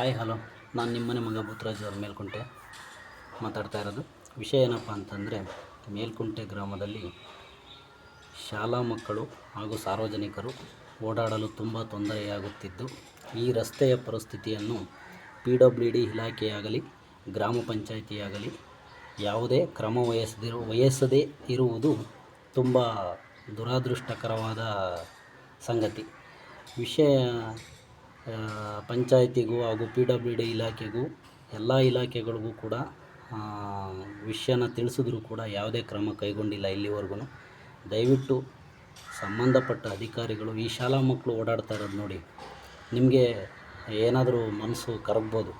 Hi, hello. ನಾನು ನಿಮ್ಮನೆ ಮಗ ಭೂತರಾಜ್ ಅವ್ರ ಮೇಲ್ಕುಂಟೆ ಮಾತಾಡ್ತಾ ಇರೋದು. ವಿಷಯ ಏನಪ್ಪ ಅಂತಂದರೆ, ಮೇಲ್ಕುಂಟೆ ಗ್ರಾಮದಲ್ಲಿ ಶಾಲಾ ಮಕ್ಕಳು ಹಾಗೂ ಸಾರ್ವಜನಿಕರು ಓಡಾಡಲು ತುಂಬ ತೊಂದರೆಯಾಗುತ್ತಿದ್ದು ಈ ರಸ್ತೆಯ ಪರಿಸ್ಥಿತಿಯನ್ನು ಪಿ ಡಬ್ಲ್ಯೂ ಡಿ ಇಲಾಖೆಯಾಗಲಿ, ಗ್ರಾಮ ಪಂಚಾಯಿತಿಯಾಗಲಿ ಯಾವುದೇ ಕ್ರಮ ವಹಿಸದಿರು ವಹಿಸದೇ ಇರುವುದು ತುಂಬ ದುರಾದೃಷ್ಟಕರವಾದ ಸಂಗತಿ. ವಿಷಯ ಪಂಚಾಯಿತಿಗೂ ಹಾಗೂ ಪಿ ಡಬ್ಲ್ಯೂ ಡಿ ಇಲಾಖೆಗೂ, ಎಲ್ಲ ಇಲಾಖೆಗಳಿಗೂ ಕೂಡ ವಿಷಯನ ತಿಳಿಸಿದ್ರೂ ಕೂಡ ಯಾವುದೇ ಕ್ರಮ ಕೈಗೊಂಡಿಲ್ಲ ಇಲ್ಲಿವರೆಗೂ ದಯವಿಟ್ಟು ಸಂಬಂಧಪಟ್ಟ ಅಧಿಕಾರಿಗಳು ಈ ಶಾಲಾ ಮಕ್ಕಳು ಓಡಾಡ್ತಾ ಇರೋದು ನೋಡಿ. ನಿಮಗೆ ಏನಾದರೂ ಮನಸ್ಸು ಕರಗ್ಬೋದು.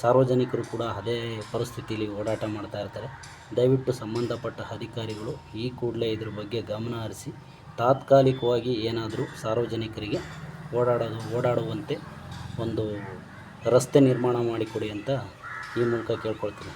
ಸಾರ್ವಜನಿಕರು ಕೂಡ ಅದೇ ಪರಿಸ್ಥಿತಿಯಲ್ಲಿ ಓಡಾಟ ಮಾಡ್ತಾ ಇರ್ತಾರೆ. ದಯವಿಟ್ಟು ಸಂಬಂಧಪಟ್ಟ ಅಧಿಕಾರಿಗಳು ಈ ಕೂಡಲೇ ಇದ್ರ ಬಗ್ಗೆ ಗಮನ ಹರಿಸಿ, ತಾತ್ಕಾಲಿಕವಾಗಿ ಏನಾದರೂ ಸಾರ್ವಜನಿಕರಿಗೆ ಓಡಾಡೋದು ಓಡಾಡುವಂತೆ ಒಂದು ರಸ್ತೆ ನಿರ್ಮಾಣ ಮಾಡಿಕೊಡಿ ಅಂತ ಈ ಮೂಲಕ ಕೇಳ್ಕೊಳ್ತೀನಿ.